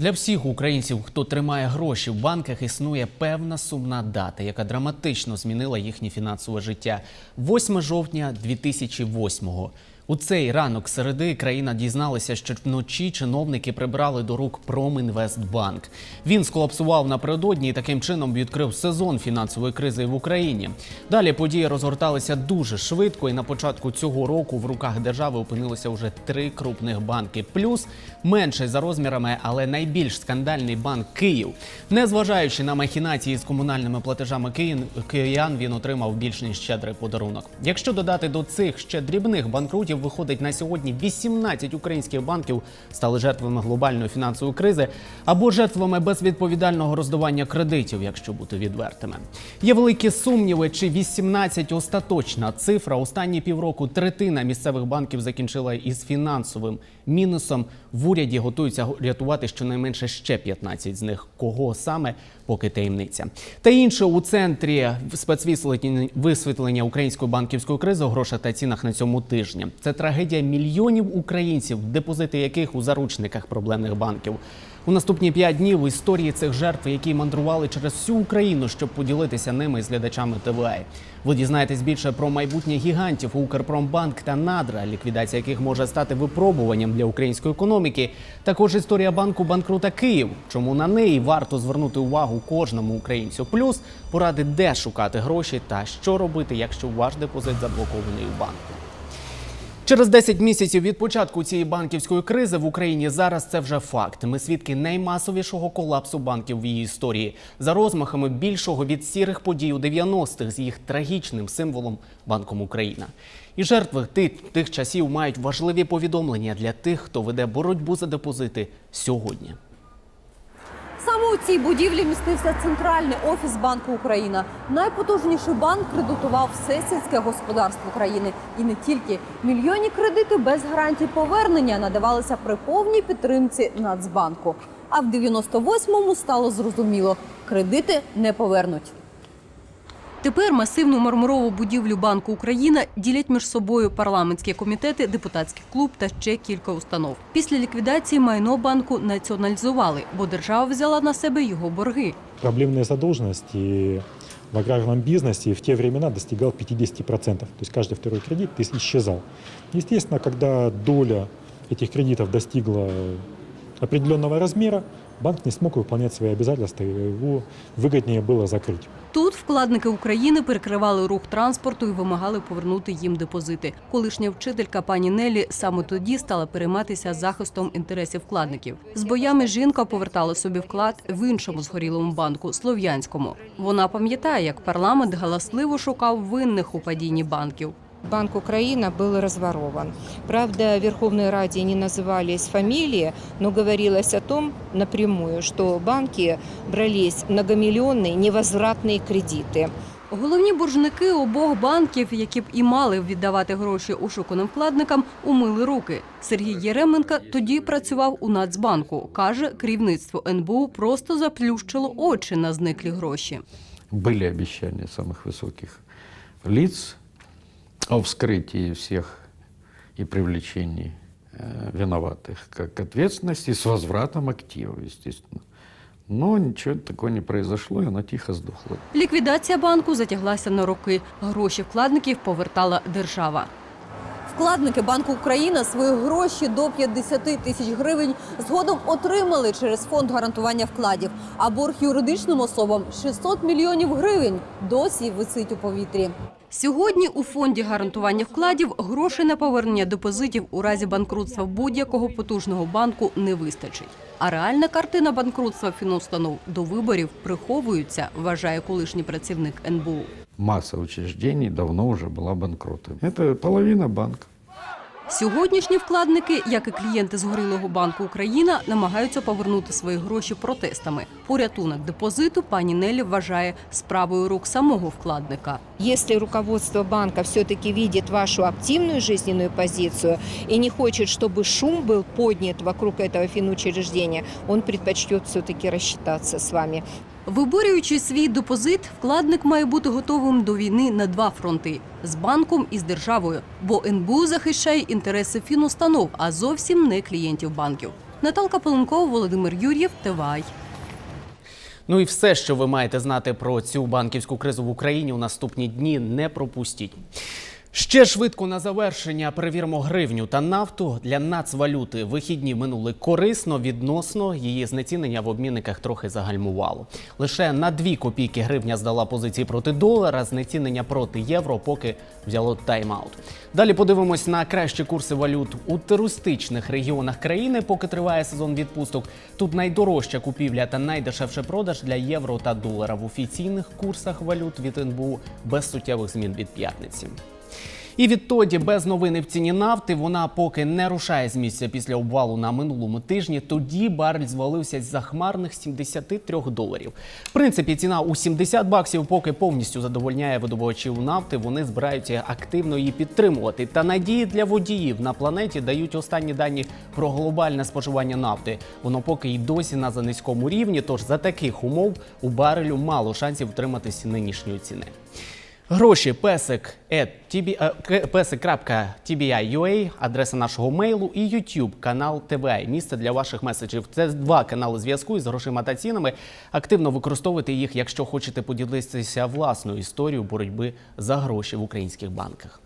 Для всіх українців, хто тримає гроші в банках, існує певна сумна дата, яка драматично змінила їхнє фінансове життя. 8 жовтня 2008-го. У цей ранок середи країна дізналася, що вночі чиновники прибрали до рук Промінвестбанк. Він сколапсував напередодні і таким чином відкрив сезон фінансової кризи в Україні. Далі події розгорталися дуже швидко, і на початку цього року в руках держави опинилося вже три крупних банки. Плюс менший за розмірами, але найбільш скандальний банк Київ. Незважаючи на махінації з комунальними платежами киян, він отримав більш ніж щедрий подарунок. Якщо додати до цих ще дрібних банкрутів, виходить на сьогодні 18 українських банків стали жертвами глобальної фінансової кризи або жертвами безвідповідального роздавання кредитів, якщо бути відвертими. Є великі сумніви, чи 18 остаточна цифра. Останні півроку третина місцевих банків закінчила із фінансовим мінусом. В уряді готуються рятувати щонайменше ще 15 з них. Кого саме поки таємниця. Та інше у центрі спецвисвітлення висвітлення української банківської кризи у грошах та цінах на цьому тижні. Це трагедія мільйонів українців, депозити яких у заручниках проблемних банків. У наступні п'ять днів історії цих жертв, які мандрували через всю Україну, щоб поділитися ними з глядачами ТВА. Ви дізнаєтесь більше про майбутнє гігантів Укрпромбанк та надра, ліквідація яких може стати випробуванням для української економіки. Також історія банку банкрута Київ. Чому на неї варто звернути увагу кожному українцю? Плюс поради, де шукати гроші та що робити, якщо ваш депозит заблокований у банку. Через 10 місяців від початку цієї банківської кризи в Україні зараз це вже факт. Ми свідки наймасовішого колапсу банків в її історії за розмахами більшого від сірих подій у 90-х з їх трагічним символом Банком Україна. І жертви тих, тих часів мають важливі повідомлення для тих, хто веде боротьбу за депозити сьогодні. У цій будівлі містився центральний офіс Банку Україна. Найпотужніший банк кредитував все сільське господарство країни. І не тільки мільйонні кредити без гарантій повернення надавалися при повній підтримці Нацбанку. А в 98-му стало зрозуміло, кредити не повернуть. Тепер масивну мармурову будівлю Банку Україна ділять між собою парламентські комітети, депутатський клуб та ще кілька установ. Після ліквідації майно банку націоналізували, бо держава взяла на себе його борги. Проблемные задолженности в аграрном бизнесе в те времена достигал 50%. То есть каждый второй кредит ис- исчезал. Естественно, когда доля этих кредитов достигла определенного размера, банк не смог выполнять свои обязательства, и его выгоднее было закрыть. Тут вкладники України перекривали рух транспорту і вимагали повернути їм депозити. Колишня вчителька пані Нелі саме тоді стала перейматися захистом інтересів вкладників. З боями жінка повертала собі вклад в іншому згорілому банку Слов'янському. Вона пам'ятає, як парламент галасливо шукав винних у падінні банків. Банк Украина был разворован. Правда, в Верховной Раде не назывались фамилии, но говорилось о том напрямую, что банки брались многомиллионные невозвратные кредиты. Головні боржники обох банків, які б і мали віддавати гроші ошуканим вкладникам, умили руки. Сергій Єременко тоді працював у Нацбанку. каже, керівництво НБУ просто заплющило очі на зниклі гроші. Были обещания самых высоких лиц о вскрытии всех и привлечении э, виноватых к к ответственности с возвратом активов, естественно. Но ничего такого не произошло, и оно тихо сдохло. Ліквідація банку затяглася на роки. Гроші вкладників повертала держава. Вкладники Банку Україна свої гроші до 50 тисяч гривень згодом отримали через фонд гарантування вкладів. А борг юридичним особам 600 мільйонів гривень досі висить у повітрі. Сьогодні у фонді гарантування вкладів грошей на повернення депозитів у разі банкрутства будь-якого потужного банку не вистачить. А реальна картина банкрутства фінустанов до виборів приховується, вважає колишній працівник НБУ. Маса учреждений давно вже була банкротом. Це половина банка. Сьогоднішні вкладники, як і клієнти згорілого банку Україна, намагаються повернути свої гроші протестами. Порятунок депозиту пані Нелі вважає справою рук самого вкладника. Если руководство банка все-таки видит вашу активную жизненную позицию и не хочет, чтобы шум был поднят вокруг этого финучреждения, он предпочтет все-таки рассчитаться с вами. Виборюючи свій депозит, вкладник має бути готовим до війни на два фронти з банком і з державою. Бо НБУ захищає інтереси фінустанов, а зовсім не клієнтів банків. Наталка Поленкова, Володимир Юр'єв, ТВАЙ. Ну і все, що ви маєте знати про цю банківську кризу в Україні у наступні дні, не пропустіть. Ще швидко на завершення перевіримо гривню та нафту для нацвалюти. Вихідні минули корисно, відносно її знецінення в обмінниках трохи загальмувало. Лише на 2 копійки гривня здала позиції проти долара, знецінення проти євро поки взяло тайм-аут. Далі подивимось на кращі курси валют у туристичних регіонах країни, поки триває сезон відпусток. Тут найдорожча купівля та найдешевше продаж для євро та долара в офіційних курсах валют від НБУ без суттєвих змін від п'ятниці. І відтоді, без новини в ціні нафти, вона поки не рушає з місця після обвалу на минулому тижні. Тоді барель звалився з захмарних 73 доларів. В принципі, ціна у 70 баксів поки повністю задовольняє видобувачів нафти. Вони збираються активно її підтримувати. Та надії для водіїв на планеті дають останні дані про глобальне споживання нафти. Воно поки й досі на занизькому рівні. Тож за таких умов у барелю мало шансів втриматися нинішньої ціни. Гроші песик tb, е, песик.tbi.ua, адреса нашого мейлу і YouTube канал ТВ. місце для ваших меседжів. Це два канали зв'язку із грошима та цінами. Активно використовуйте їх, якщо хочете поділитися власною історією боротьби за гроші в українських банках.